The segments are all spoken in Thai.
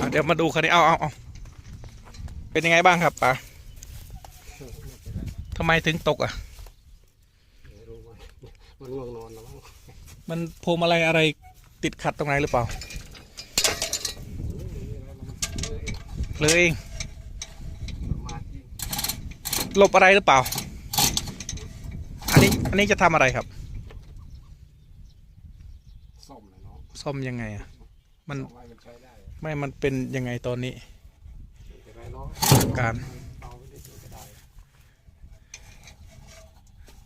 อะเดี๋ยวมาดูคันนี้เอาเอาเอาเป็นยังไงบ้างครับป๋าทำไมถึงตกอะไม่รู้ว่ามันง่วงนอนแล้วมั้งมันพวงมาลัยอะไรติดขัดตรงไหนหรือเปล่า เลยเองมาที่หลบอะไรหรือเปล่า อันนี้อันนี้จะทำอะไรครับซ่อมเลยเนาะซ่อมยังไงอะ มันซ่อม ไม่มันเป็นยังไงตอนนี้ การ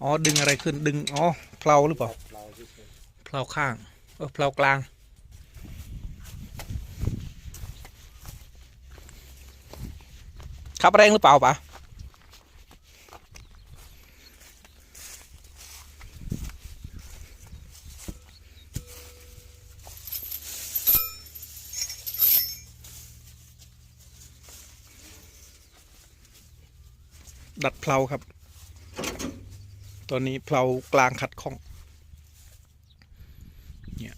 อ๋อดึงอะไรขึ้นดึงอ๋อเพลาหรือเปล่าเราเฉยเพลาข้างเออเพลากลางขับแรงหรือเปล่าปะ ดัดเพลาครับ ตอนนี้เพลากลางขัดข้อง เนี่ย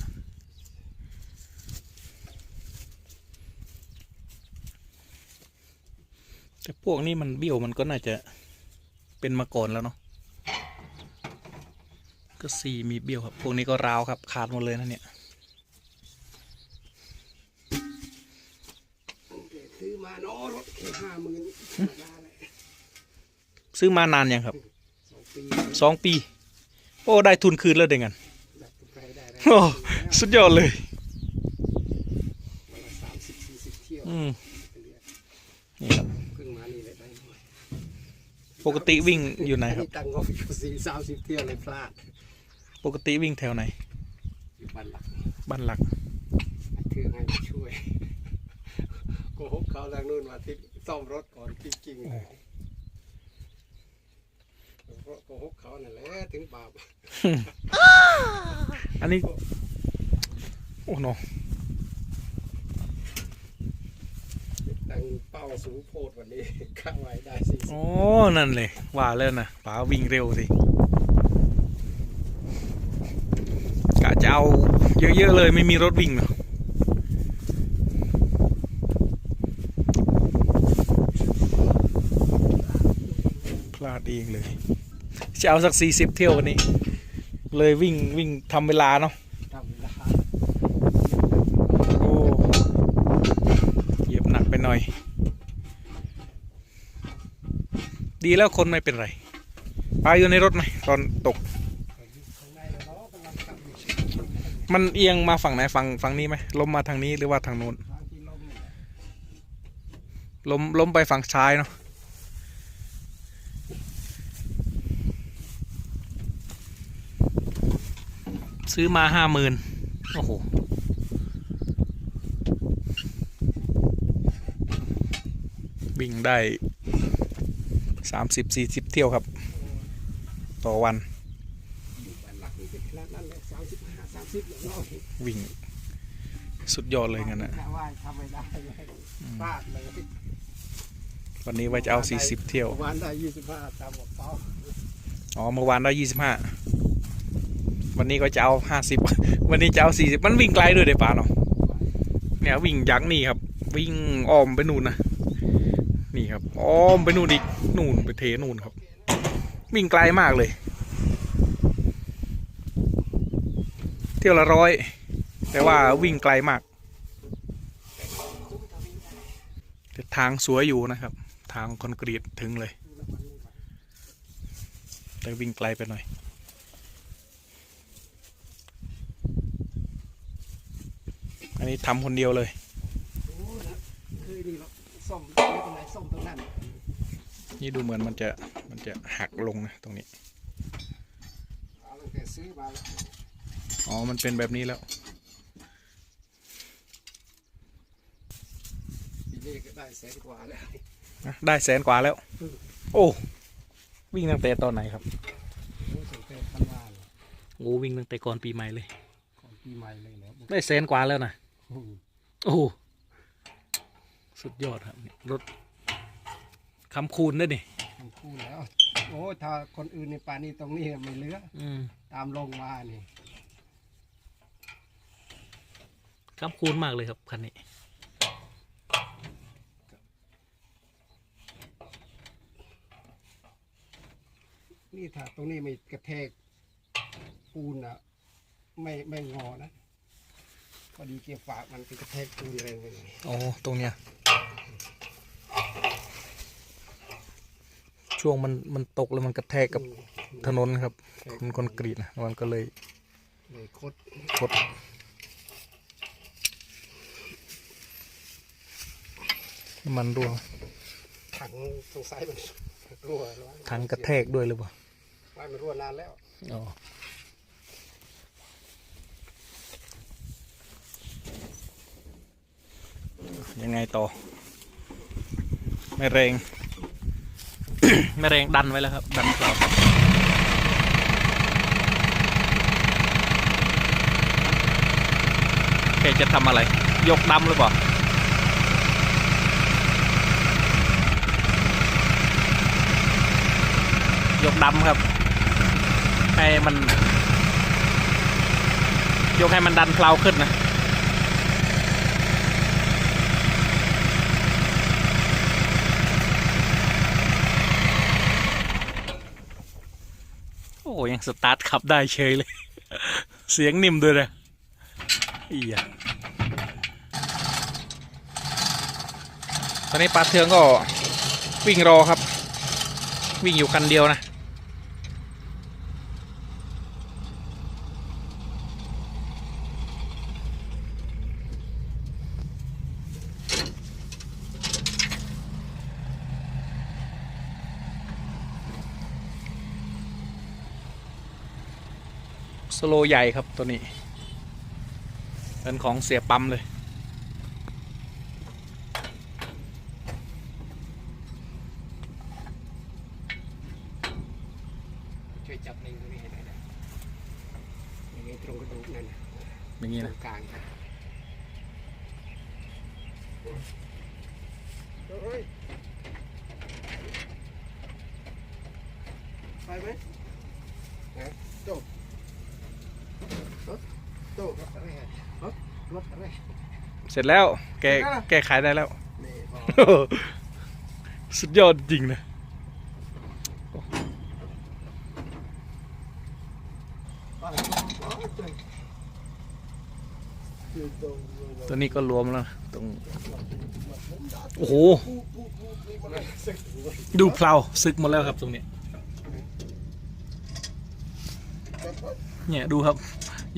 แต่พวกนี้มันเบี้ยวมันก็น่าจะเป็นมาก่อนแล้วเนาะ ก็ซีมีเบี้ยวครับ พวกนี้ก็ราวครับ ขาดหมดเลยนะเนี่ยๆซื้อมาเนาะรถแค่ห้าหมื่นธรรมดาเลย ซื้อมานานยังครับสองปีสองปี โอ้ ได้ทุนคืนแล้วเด้งันดัดทุกไรได้แล้วโอ้สุดยอดเลยวันละสามสิบสี่สิบเที่ยวอืมเป็นเดือนนี่ครับเพิ่งมานี่เลยได้หน่อยปกติวิ่งอยู่ไหนครับนี่ตั้งงบอยู่สี่สามสิบเที่ยวเลยพลาด ปกติวิ่งแถวไหนอยู่บ้านหลักบ้านหลักเครื่องให้มาช่วยโกหกเขาทางนู้นมาที่ซ่อมรถก่อนจริงๆ เลยเพราะโกหกเขานั่นแหละถึงบาปอันนี้ โอ้โนตั้งเป้าสูงโพดวันนี้ข้าไว้ได้สี่สิบโอ้ นั่นเลย ว่าแล้วนะป๋าวิ่งเร็วสิกะจะเอาเยอะๆเลยไม่มีรถวิ่งเนาะพลาดเองเลย จะเอาสักสี่สิบเที่ยววันนี้ เลยวิ่งวิ่งทำเวลาเนาะทำเวลาโอ้เหยียบหนักไปหน่อย ดีแล้วคนไม่เป็นไรปลาอยู่ในรถไหมตอนตก มันเอียงมาฝั่งไหนฝั่งฝั่งนี้ไหมล้มมาทางนี้หรือว่าทางโน้นทางที่ลมเนี่ยล้มล้มไปฝั่งซ้ายเนาะ ซื้อมาห้าหมื่นโอ้โหวิ่งได้สามสิบสี่สิบเที่ยวครับ ต่อวันอยู่บ้านหลักนี่เป็นขนาดนั้นเลยสามสิบห้าสามสิบอย่างน้อยวิ่งสุดยอดเลยงั้นนะแค่ว่าทำไม่ได้เลยพลาดเลยวันนี้ว่าจะเอาสี่สิบเที่ยววันได้ยี่สิบห้าตามบอกเป้าอ๋อเมื่อวานได้ยี่สิบห้า วันนี้ก็จะเอาห้าสิบวันนี้จะเอาสี่สิบมันวิ่งไกลด้วยเดี๋ยวป่าเนาะเนี่ยวิ่งยักนี่ครับ วิ่งอ้อมไปนู่นนะนี่ครับอ้อมไปนู่นอีกนู่นไปเทนู่นครับ วิ่งไกลมากเลย เที่ยวละร้อย แต่ว่าวิ่งไกลมากแต่ทางสวยอยู่นะครับ ทางคอนกรีตถึงเลย แต่วิ่งไกลไปหน่อย นนี้ทำคนเดียวเลยโอ้นะคือนี่เราซ่อมไม่เป็นไรซ่อมตรงนั้นนี่ดูเหมือนมันจะมันจะหักลงนะตรงนี้เอาตั้งแต่ซื้อมาแล้วอ๋อ มันเป็นแบบนี้แล้วทีนี้ก็ได้แสนกว่าแล้วนะได้แสนกว่าแล้ว โอ้ วิ่งตั้งแต่ตอนไหนครับโอ้ตั้งแต่ธันวาเลยโอ้วิ่งตั้งแต่ก่อนปีใหม่เลยก่อนปีใหม่เลยแล้วได้แสนกว่าแล้วนะ โอ้สุดยอดครับรถคำคูณด้ดิคำคูณแล้ว โอ้ถ้าคนอื่นในป่านี้ตรงนี้ไม่เหลืออตามลงมานี่คำคูณมากเลยครับคันนี้นี่ถ้าตรงนี้ไม่กระแทกปูนอะไม่ไม่งอนะ พอดีเกียร์ฝากมันไปกระแทกปูนแรงไปหน่อยอ๋อตรงเนี้ย ช่วงมันมันตกแล้วมันกระแทกกับอืมถนนครับกระแทกมันคอนกรีตนะมันก็เลยเลยคดคดน้ำมันรั่วถังตรงซ้ายมันรั่วแล้วถังกระแทกด้วยหรือเปล่าว่ามันรั่วนานแล้วอ๋อ ยังไงต่อ ไม่แรง ไม่แรงดันไว้แล้วครับ ดันเปล่าแกจะทำอะไร ยกดำหรือเปล่ายกดำครับ ให้มัน ยกให้มันดันเพลาขึ้นนะ ยังสตาร์ทขับได้เฉยเลย เสียงนิ่มด้วยนะอียตอนนี้ปลาเทืองก็วิ่งรอครับ วิ่งอยู่คันเดียวนะ สโลใหญ่ครับตัวนี้ เป็นของเสียปั๊มเลย ช่วยจับเล็งตรงนี้ให้ได้นะอย่างนี้ตรงกระดูกนั่นนะอย่างนี้ตรนะ งกลางครับเฮ้ยไปไหมไหนโต๊ะรถโต๊ะรถอะไรรถรถอะไร เสร็จแล้ว แกแกขายได้แล้วนี่พอสุดยอดจริงนะไปอยู่ตรงตัวนี้ก็รวมแล้วนะตรงโอ้โหปุ๊บปุ๊บปุ๊บนี่มันเลยสึกหัวดูเพลาซึกหมดแล้วครับตรงนี้ เนี่ย ดูครับ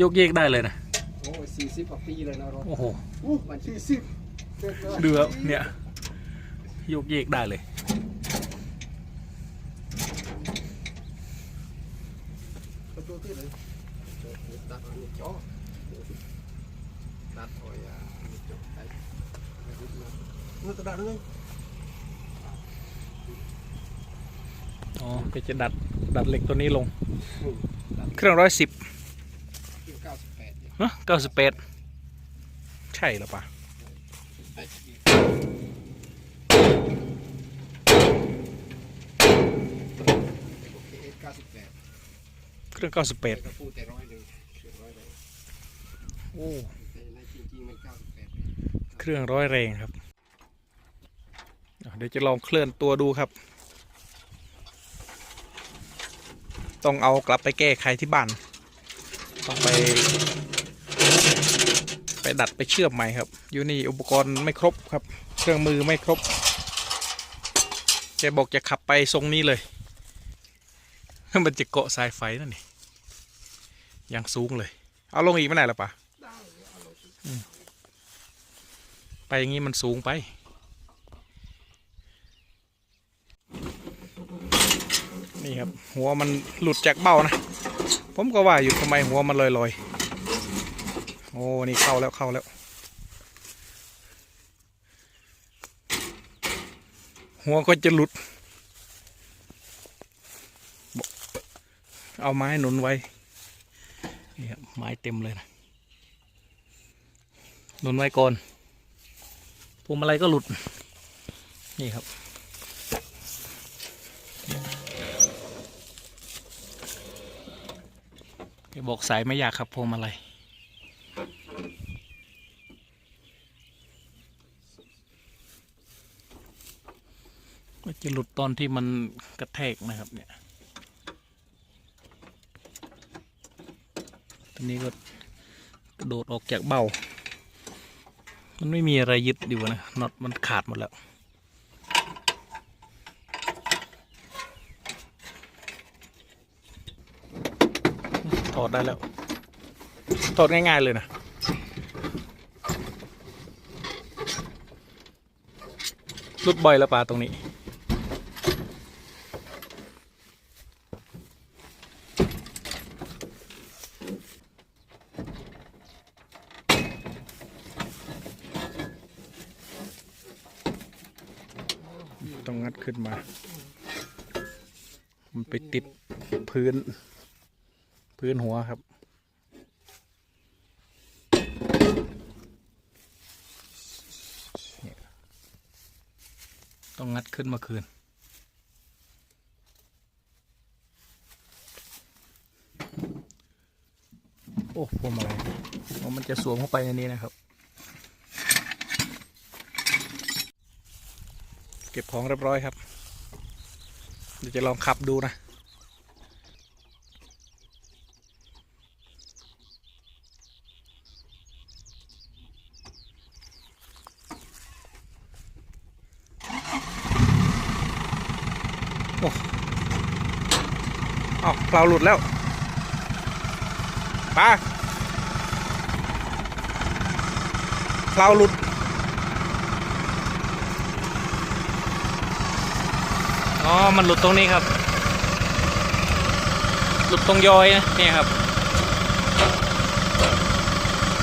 ยกเยกได้เลยนะ โอ้สี่สิบกว่าปีเลยนะรถโอ้โห อู้มันสี่สิบเกิดเลยดูครับเนี่ยยกเยกได้เลยประตูที่ไหนตัดอันนี้จ่อตัดโอ้ยอะอันนี้จ่อไปไปดูนะนี่ตัดเลยอ๋อแกจะดัดดัดเหล็กตัวนี้ลง เครื่องร้อยสิบเก้าสิบแปด ใช่หรือปะเครื่องเก้าสิบแปดก็พูดแต่ร้องเกือบร้อยเลยโอ้แต่ในจริงๆมันเก้าสิบแปดเครื่องร้อยแรงครับ เดี๋ยวจะลองเคลื่อนตัวดูครับ ต้องเอากลับไปแก้ไขที่บ้าน ต้องไป ไปดัดไปเชื่อมใหม่ครับอยู่นี่อุปกรณ์ไม่ครบครับ เครื่องมือไม่ครบแกบอกจะขับไปทรงนี้เลย มันจะเกาะสายไฟนั่นนี่ยังสูงเลย เอาลงอีกไม่ได้หรอปะไปอย่างนี้มันสูงไป นี่ครับ หัวมันหลุดจากเบ้านะ ผมก็ว่าอยู่ทำไมหัวมันลอยลอยๆโอ้นี่เข้าแล้วเข้าแล้ว หัวก็จะหลุด เอาไม้หนุนไว้นี่ครับไม้เต็มเลยนะหนุนไว้ก่อนพวงมาลัยก็หลุด นี่ครับบอกสายไม่อยากครับพวงมาลัย็จะหลุดตอนที่มันกระแทกนะครับเนี่ยตอนนี้ก็กระโดดออกจากเบ้า มันไม่มีอะไรยึดอยู่นะน็อตมันขาดหมดแล้วถอดได้แล้วถอดง่าย ๆ เลยนะลุดบ่อยแล้วปลาตรงนี้ ต้องงัดขึ้นมา มันไปติดพื้น พื้นหัวครับต้องงัดขึ้นมาคืน โอ้พวงมาลัยมันจะสวมเข้าไปในนี้นะครับ ก็บของเรียบร้อยครับ เดี๋ยวจะลองขับดูนะโอ้เอาเปล่าหลุดแล้วปลาเปล่าหลุด อ๋อ มันหลุดตรงนี้ครับ หลุดตรงยอยนะเนี่ยครับ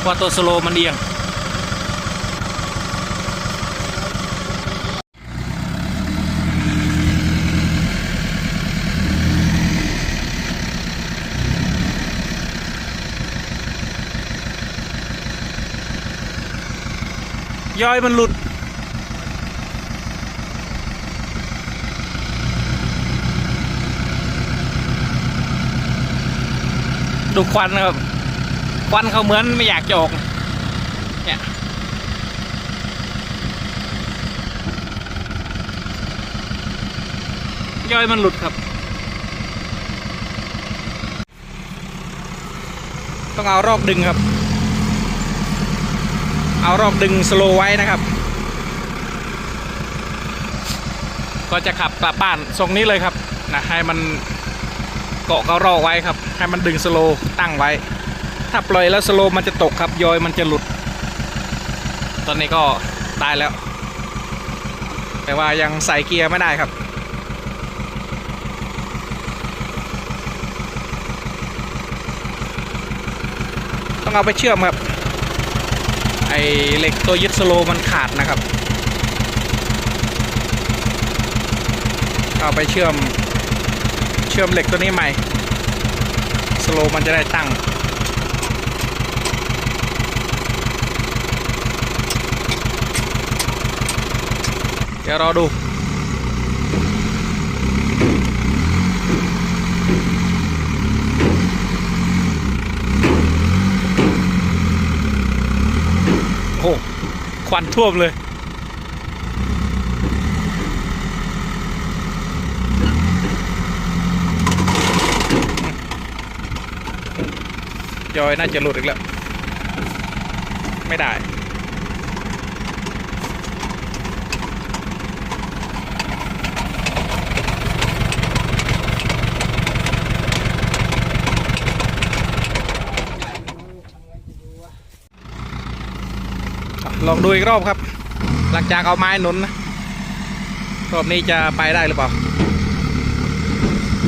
ว่าตัวสโลมันเอียงยอยมันหลุด ดูควันนะครับ ควันเขาเหมือนไม่อยากจะออก เนี่ย ย่อยมันหลุดครับ ต้องเอารอกดึงครับ เอารอกดึงสโลวไว้นะครับ ก็จะขับกลับบ้านทรงนี้เลยครับนะให้มัน เกาะเขารอกไว้ครับให้มันดึงสโลว์ตั้งไว้ ถ้าปล่อยแล้วสโลว์มันจะตกครับยอยมันจะหลุด ตอนนี้ก็ได้แล้ว แต่ว่ายังใส่เกียร์ไม่ได้ครับต้องเอาไปเชื่อมครับไอเหล็กตัวยึดสโลว์มันขาดนะครับ เอาไปเชื่อม ชื่อมเหล็กตัวนี้ใหม่ สโลว์มันจะได้ตั้ง เดี๋ยวรอดูโอ้ควันท่วมเลย จอยน่าจะหลุดอีกแล้ว ไม่ได้ ลองดูอีกรอบครับ หลังจากเอาไม้หนุนนะ รอบนี้จะไปได้หรือเปล่า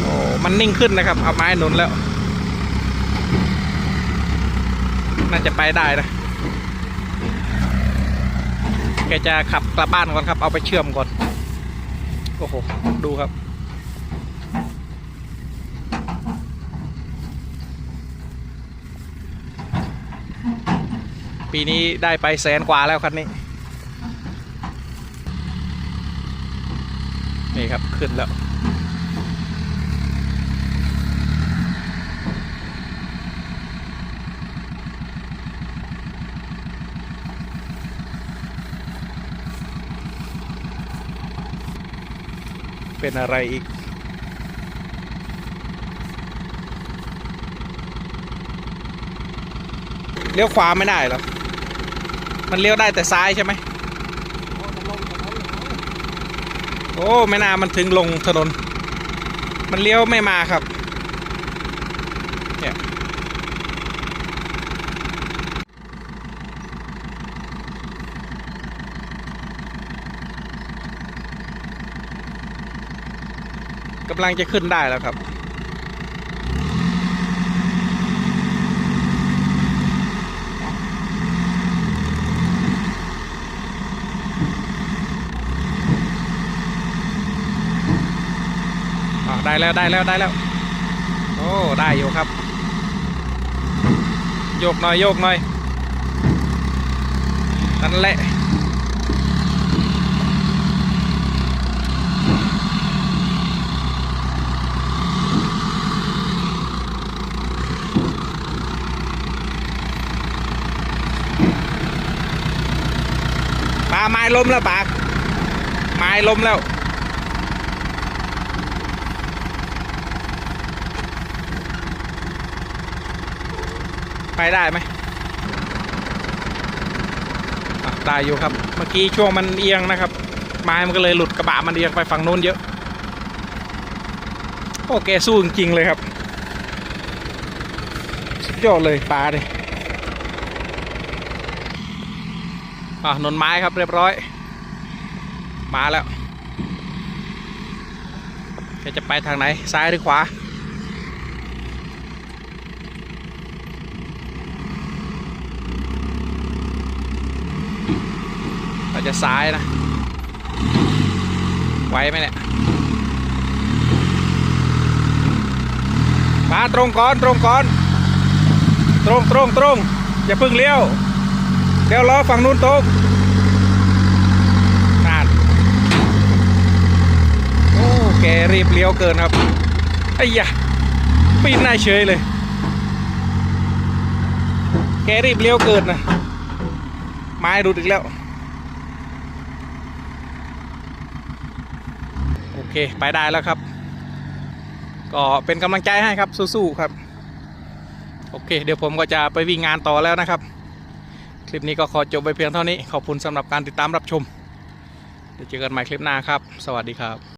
โอ้ มันนิ่งขึ้นนะครับ เอาไม้หนุนแล้ว น่าจะไปได้นะแกจะขับกลับบ้านก่อนครับ เอาไปเชื่อมก่อน โอ้โห ดูครับ ปีนี้ได้ไปแสนกว่าแล้วคันนี้ นี่ครับ ขึ้นแล้ว เป็นอะไรอีก เลี้ยวขวาไม่ได้หรอ มันเลี้ยวได้แต่ซ้ายใช่ไหม โอ้มันลงกับเขาอย่างนั้นโอ้ไม่น่ามันถึงลงถนน มันเลี้ยวไม่มาครับำลังจะขึ้นได้แล้วครับ ได้แล้วได้แล้วได้แล้ว โอ้ ได้อยู่ครับ โยกหน่อยโยกหน่อยนั่นแหละ ไม้ล้มแล้วปากไม้ล้มแล้ว ไปได้ไหมอะได้อยู่ครับ เมื่อกี้ช่วงมันเอียงนะครับ ไม้มันก็เลยหลุดกระบะมันเอียงไปฝั่งโน้นเยอะ โอเคสู้จริงๆเลยครับ สุดยอดเลยปลาเดิ อะนนไม้ครับเรียบร้อย มาแล้วจะไปทางไหน ซ้ายหรือขวา เราจะซ้ายนะไหวไหมเนี่ย มาตรงก่อน ตรงก่อน ตรงตรงตรงอย่าเพิ่งเลี้ยว เดี๋ยวล้อฝั่งนู้นตรงนานโอ้แก รีบเลี้ยวเกินครับไอ้ยะปีนหน้าเฉยเลย แกรีบเลี้ยวเกินนะไม้รุดอีกแล้ว โอเค ไปได้แล้วครับ ก็เป็นกำลังใจให้ครับสู้ๆครับ โอเค เดี๋ยวผมก็จะไปวิ่งงานต่อแล้วนะครับ คลิปนี้ก็ขอจบไปเพียงเท่านี้ ขอบคุณสำหรับการติดตามรับชม เดี๋ยวเจอกันใหม่คลิปหน้าครับ สวัสดีครับ